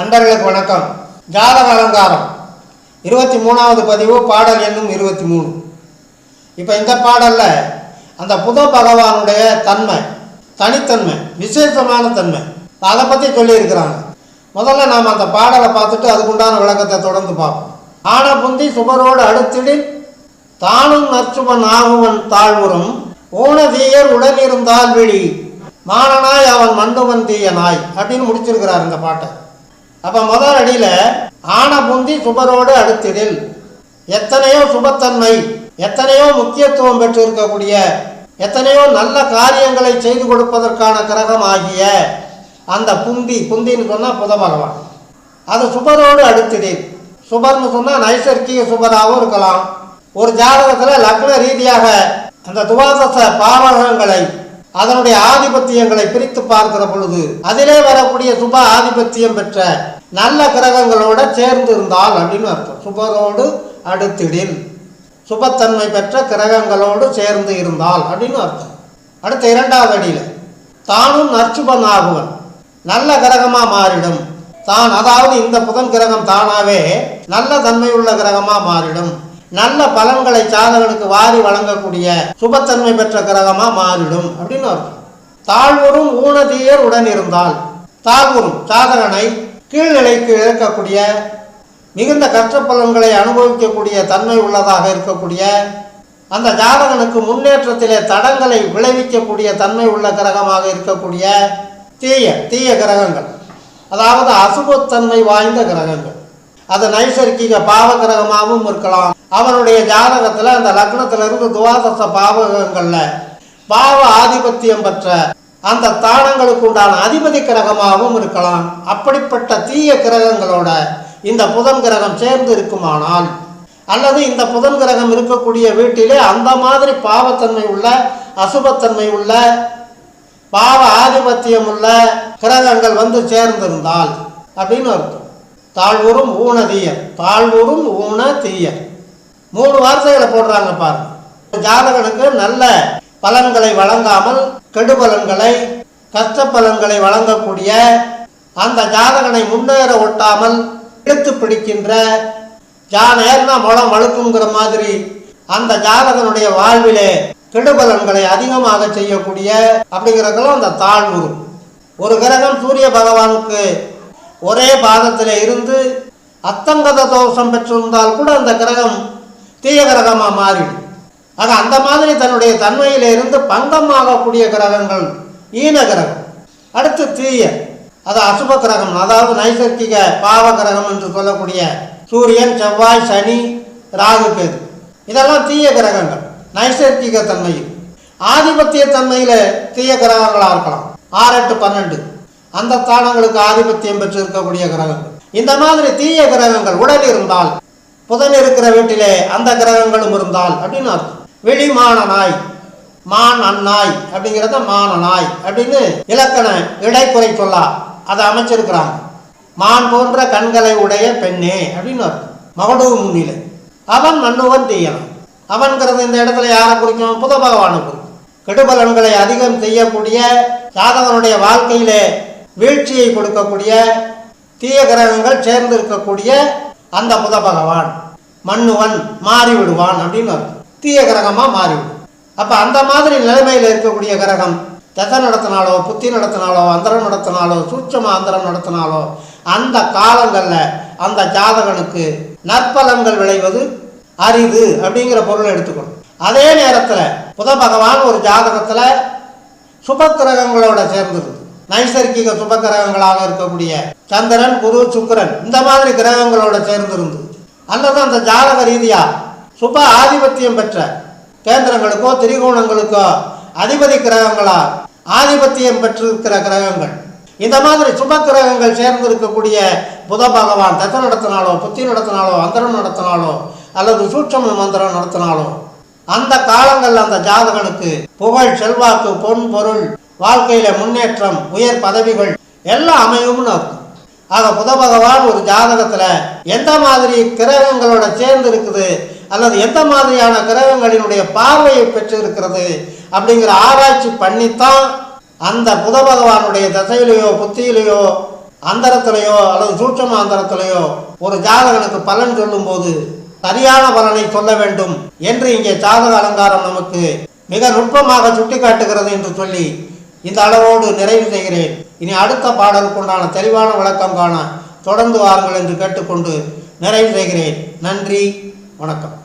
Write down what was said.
அன்பர்களுக்கு வணக்கம். ஜாதக அலங்காரம். இருபத்தி மூணாவது பதிவு பாடல் என்னும் இருபத்தி மூணு இப்போ இந்த பாடலில் அந்த புத பகவானுடைய தன்மை தனித்தன்மை விசேஷமான தன்மை அதை பற்றி சொல்லியிருக்கிறாங்க. முதல்ல நாம் அந்த பாடலை பார்த்துட்டு அதுக்குண்டான விளக்கத்தை தொடர்ந்து பார்ப்போம். ஆன புந்தி சுபரோடு அடுத்திடில் தானும் நற்சுபன் ஆகுவன் தாழ்வுறும் ஊனதீயர் உடனிருந்தால் விழி மானனாய் அவன் மண்டுவன் தீயனாய் அப்படின்னு முடிச்சிருக்கிறார் இந்த பாட்டை. அப்போ முதல் அடியில் ஆன புந்தி சுபரோடு அடுத்திடில். எத்தனையோ சுபத்தன்மை எத்தனையோ முக்கியத்துவம் பெற்று இருக்கக்கூடிய எத்தனையோ நல்ல காரியங்களை செய்து கொடுப்பதற்கான கிரகம் ஆகிய அந்த புந்தி புந்தின்னு சொன்னால் புத பகவான். அது சுபரோடு அடுத்திடில். சுபர்னு சொன்னால் நைசர்கிக சுபராகவும் இருக்கலாம். ஒரு ஜாதகத்தில் லக்ன ரீதியாக அந்த துவாதச பாவகங்களை அதனுடைய ஆதிபத்தியங்களை பிரித்து பார்க்கிற பொழுது அதிலே வரக்கூடிய சுப ஆதிபத்தியம் பெற்ற நல்ல கிரகங்களோட சேர்ந்து இருந்தால் அப்படின்னு அர்த்தம். சுபரோடு அடுத்திடில். சுபத்தன்மை பெற்ற கிரகங்களோடு சேர்ந்து இருந்தால் அப்படின்னு அர்த்தம். அடுத்த இரண்டாவது அடியில். தானும் நற்சுபன் ஆகுவன் நல்ல கிரகமாக மாறிடும். தான் அதாவது இந்த புதன் கிரகம் தானாவே நல்ல தன்மையுள்ள கிரகமாக மாறிடும். நல்ல பலன்களை சாதகனுக்கு வாரி வழங்கக்கூடிய சுபத்தன்மை பெற்ற கிரகமா மாறிடும் அப்படின்னு அர்த்தம். தாழ்வரும் ஊனதீயர் உடன் இருந்தால் தாழ்வரும் சாதகனை கீழ்நிலைக்கு இழக்கக்கூடிய மிகுந்த கஷ்ட பலன்களை அனுபவிக்கக்கூடிய தன்மை உள்ளதாக இருக்கக்கூடிய அந்த ஜாதகனுக்கு முன்னேற்றத்திலே தடங்களை விளைவிக்கக்கூடிய தன்மை உள்ள கிரகமாக இருக்கக்கூடிய தீய தீய கிரகங்கள். அதாவது அசுபத்தன்மை வாய்ந்த கிரகங்கள். அது நைசர்கிக பாவ கிரகமாகவும் இருக்கலாம். அவனுடைய ஜாதகத்தில் அந்த லக்னத்திலிருந்து துவாதச பாவகங்களில் பாவ ஆதிபத்தியம் பெற்ற அந்த தானங்களுக்கு உண்டான அதிபதி கிரகமாகவும் இருக்கலாம். அப்படிப்பட்ட தீய கிரகங்களோட இந்த புதன் கிரகம் சேர்ந்து இருக்குமானால் அல்லது இந்த புதன் கிரகம் இருக்கக்கூடிய வீட்டிலே அந்த மாதிரி பாவத்தன்மை உள்ள அசுபத்தன்மை உள்ள பாவ ஆதிபத்தியம் உள்ள கிரகங்கள் வந்து சேர்ந்திருந்தால் அப்படின்னு அர்த்தம். தாழ்வுறும் ஊனதீயர் தாழ்வுறும் ஊன தீயர். மூணு வார்த்தைகளை போடுறாங்க பாருங்க. ஜாதகனுக்கு நல்ல பலன்களை வழங்காமல் கெடுபலன்களை கஷ்ட பலன்களை வழங்கக்கூடிய அந்த ஜாதகனை முன்னேற ஒட்டாமல் இழுத்து பிடிக்கின்ற ஜா நேர்னா முளம் வழுக்குங்கிற மாதிரி அந்த ஜாதகனுடைய வாழ்விலே கெடுபலன்களை அதிகமாக செய்யக்கூடிய அப்படிங்கிறதெல்லாம் அந்த தாழ்வுறு ஒரு கிரகம் சூரிய பகவானுக்கு ஒரே பாதத்தில் இருந்து அத்தங்கத தோஷம் பெற்றிருந்தால் கூட அந்த கிரகம் தீய கிரகமாக மாறிடும். ஆக அந்த மாதிரி தன்னுடைய தன்மையில இருந்து பங்கமாகக்கூடிய கிரகங்கள் ஈன கிரகம் அடுத்து தீய அது அசுப கிரகம் அதாவது நைசர்கிக பாவ கிரகம் என்று சொல்லக்கூடிய சூரியன் செவ்வாய் சனி ராகு கேது. இதெல்லாம் தீய கிரகங்கள் நைசர்கிக தன்மையில். ஆதிபத்திய தன்மையில் தீய கிரகங்களாக இருக்கலாம். ஆறு எட்டு பன்னெண்டு. அந்த ஸ்தானங்களுக்கு ஆதிபத்தியம் பெற்றிருக்கக்கூடிய கிரகங்கள். இந்த மாதிரி தீய கிரகங்கள் உடல் இருந்தால் புதன் இருக்கிற வீட்டிலே அந்த கிரகங்களும் இருந்தால் அப்படின்னு அர்த்தம். வெளிமானனாய் மான் அந்நாய் அப்படிங்கிறத மான நாய் அப்படின்னு இலக்கண இடைக்குறை சொல்லா அதை அமைச்சிருக்கிறாங்க. மான் போன்ற கண்களை உடைய பெண்ணே அப்படின்னு அர்த்தம். மகடூ முன்னிலை. அவன் மன்னுவன் தீயவன் அவன்கிறது இந்த இடத்துல யாரை குறிக்கும்? புத பகவானை குறிக்கும். கெடுபலன்களை அதிகம் செய்யக்கூடிய ஜாதகனுடைய வாழ்க்கையிலே வீழ்ச்சியை கொடுக்கக்கூடிய தீய கிரகங்கள் சேர்ந்து இருக்கக்கூடிய அந்த புத பகவான். மண்ணுவன் மாறி விடுவான் அப்படின்னு தீய கிரகமாக மாறிவிடும். அப்போ அந்த மாதிரி நிலைமையில் இருக்கக்கூடிய கிரகம் தசை நடத்தினாலோ புத்தி நடத்தினாலோ அந்தரம் நடத்தினாலோ சூட்சம அந்தரம் நடத்தினாலோ அந்த காலங்களில் அந்த ஜாதகனுக்கு நற்பலன்கள் விளைவது அரிது அப்படிங்கிற பொருளை எடுத்துக்கணும். அதே நேரத்தில் புத பகவான் ஒரு ஜாதகத்தில் சுபக்கிரகங்களோட சேர்ந்துருது. நைசர்கிக சுபக்கிரகங்களாக இருக்கக்கூடிய சந்திரன் குரு சுக்கிரன் இந்த மாதிரி கிரகங்களோட சேர்ந்திருந்து. அல்லது அந்த ஜாதக ரீதியா சுப ஆதிபத்தியம் பெற்ற கேந்திரங்களுக்கோ திரிகோணங்களுக்கோ அதிபதி கிரகங்களா ஆதிபத்தியம் பெற்றிருக்கிற கிரகங்கள். இந்த மாதிரி சுப கிரகங்கள் சேர்ந்து இருக்கக்கூடிய புத பகவான் தத்த நடத்தினாலோ புத்தி நடத்தினாலோ அந்தரம் நடத்தினாலோ அல்லது சூட்சம மந்திரம் நடத்தினாலோ அந்த காலங்களில் அந்த ஜாதகனுக்கு புகழ் செல்வாக்கு பொன் பொருள் வாழ்க்கையில் முன்னேற்றம் உயர் பதவிகள் எல்லாம் அமையும்னு அர்த்தம். ஆக புத பகவான் ஒரு ஜாதகத்தில் எந்த மாதிரி கிரகங்களோட சேர்ந்து இருக்குது அல்லது எந்த மாதிரியான கிரகங்களினுடைய பார்வையை பெற்று இருக்கிறது அப்படிங்கிற ஆராய்ச்சி பண்ணித்தான் அந்த புத பகவானுடைய தசையிலேயோ புத்தியிலேயோ அந்தரத்திலேயோ அல்லது சூட்சம அந்தரத்திலேயோ ஒரு ஜாதகனுக்கு பலன் சொல்லும்போது சரியான பலனை சொல்ல வேண்டும் என்று இங்கே ஜாதக அலங்காரம் நமக்கு மிக நுட்பமாக சுட்டிக்காட்டுகிறது என்று சொல்லி இந்த அளவோடு நிறைவு செய்கிறேன். இனி அடுத்த பாடலுக்குண்டான தெளிவான விளக்கம் காண தொடர்ந்து வாருங்கள் என்று கேட்டுக்கொண்டு நிறைவு செய்கிறேன். நன்றி வணக்கம்.